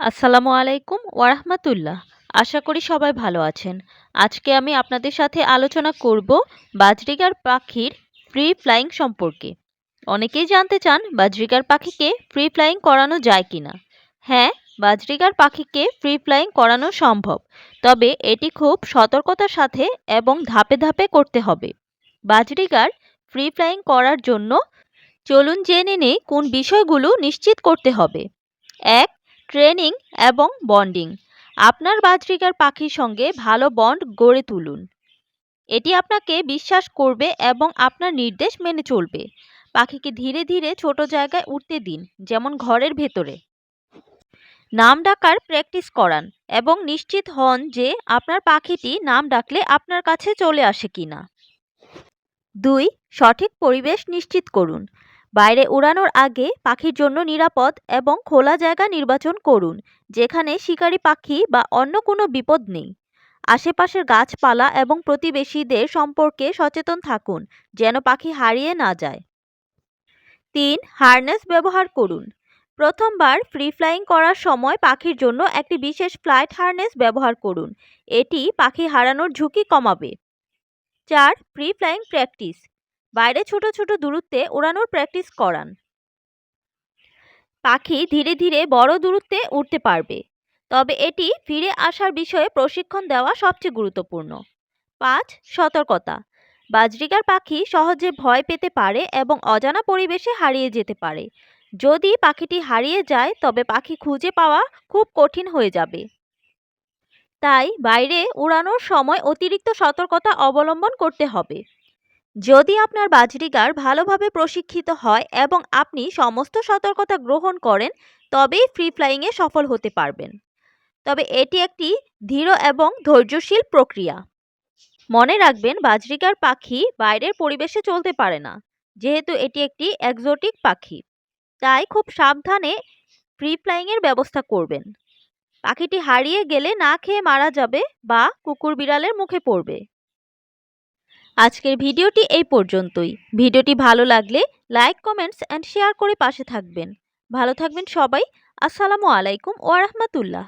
আসসালামু আলাইকুম ওয়ারাহমাতুল্লাহ। আশা করি সবাই ভালো আছেন। আজকে আমি আপনাদের সাথে আলোচনা করব বাজরিগার পাখির ফ্রি ফ্লাইং সম্পর্কে। অনেকেই জানতে চান বাজরিগার পাখিকে ফ্রি ফ্লাইং করানো যায় কি না হ্যাঁ বাজরিগার পাখিকে ফ্রি ফ্লাইং করানো সম্ভব, তবে এটি খুব সতর্কতার সাথে এবং ধাপে ধাপে করতে হবে। বাজরিগার ফ্রি ফ্লাইং করার জন্য চলুন জেনে নেই কোন বিষয়গুলো নিশ্চিত করতে হবে। এক ট্রেনিং এবং বন্ডিং। আপনার বাজরিকার পাখির সঙ্গে ভালো বন্ড গড়ে তুলুন। এটি আপনাকে বিশ্বাস করবে এবং আপনার নির্দেশ মেনে চলবে। পাখিকে ধীরে ধীরে ছোট জায়গায় উঠতে দিন, যেমন ঘরের ভেতরে। নাম ডাকার প্র্যাকটিস করান এবং নিশ্চিত হন যে আপনার পাখিটি নাম ডাকলে আপনার কাছে চলে আসে কিনা। দুই, সঠিক পরিবেশ নিশ্চিত করুন। বাইরে উড়ানোর আগে পাখির জন্য নিরাপদ এবং খোলা জায়গা নির্বাচন করুন, যেখানে শিকারী পাখি বা অন্য কোনো বিপদ নেই। আশেপাশের গাছপালা এবং প্রতিবেশীদের সম্পর্কে সচেতন থাকুন, যেন পাখি হারিয়ে না যায়। তিন, হারনেস ব্যবহার করুন। প্রথমবার ফ্রি ফ্লাইং করার সময় পাখির জন্য একটি বিশেষ ফ্লাইট হারনেস ব্যবহার করুন, এটি পাখি হারানোর ঝুঁকি কমাবে। চার প্রি ফ্লাইং প্র্যাকটিস। বাইরে ছোট ছোট দূরত্বে ওড়ানোর প্র্যাকটিস করান। পাখি ধীরে ধীরে বড় দূরত্বে উঠতে পারবে। তবে এটি ফিরে আসার বিষয়ে প্রশিক্ষণ দেওয়া সবচেয়ে গুরুত্বপূর্ণ। পাঁচ, সতর্কতা। বাজরিকার পাখি সহজে ভয় পেতে পারে এবং অজানা পরিবেশে হারিয়ে যেতে পারে। যদি পাখিটি হারিয়ে যায়, তবে পাখি খুঁজে পাওয়া খুব কঠিন হয়ে যাবে। তাই বাইরে উড়ানোর সময় অতিরিক্ত সতর্কতা অবলম্বন করতে হবে। যদি আপনার বাজরিগার ভালোভাবে প্রশিক্ষিত হয় এবং আপনি সমস্ত সতর্কতা গ্রহণ করেন, তবেই ফ্রি ফ্লাইংয়ে সফল হতে পারবেন। তবে এটি একটি ধীর এবং ধৈর্যশীল প্রক্রিয়া। মনে রাখবেন বাজরিকার পাখি বাইরের পরিবেশে চলতে পারে না, যেহেতু এটি একটি একজোটিক পাখি। তাই খুব সাবধানে ফ্রি ফ্লাইংয়ের ব্যবস্থা করবেন। পাখিটি হারিয়ে গেলে না খেয়ে মারা যাবে বা কুকুর বিড়ালের মুখে পড়বে। আজকের ভিডিওটি এই পর্যন্তই। ভিডিওটি ভালো লাগলে লাইক, কমেন্টস অ্যান্ড শেয়ার করে পাশে থাকবেন। ভালো থাকবেন সবাই। আসসালামু আলাইকুম ওয়া রাহমাতুল্লাহ।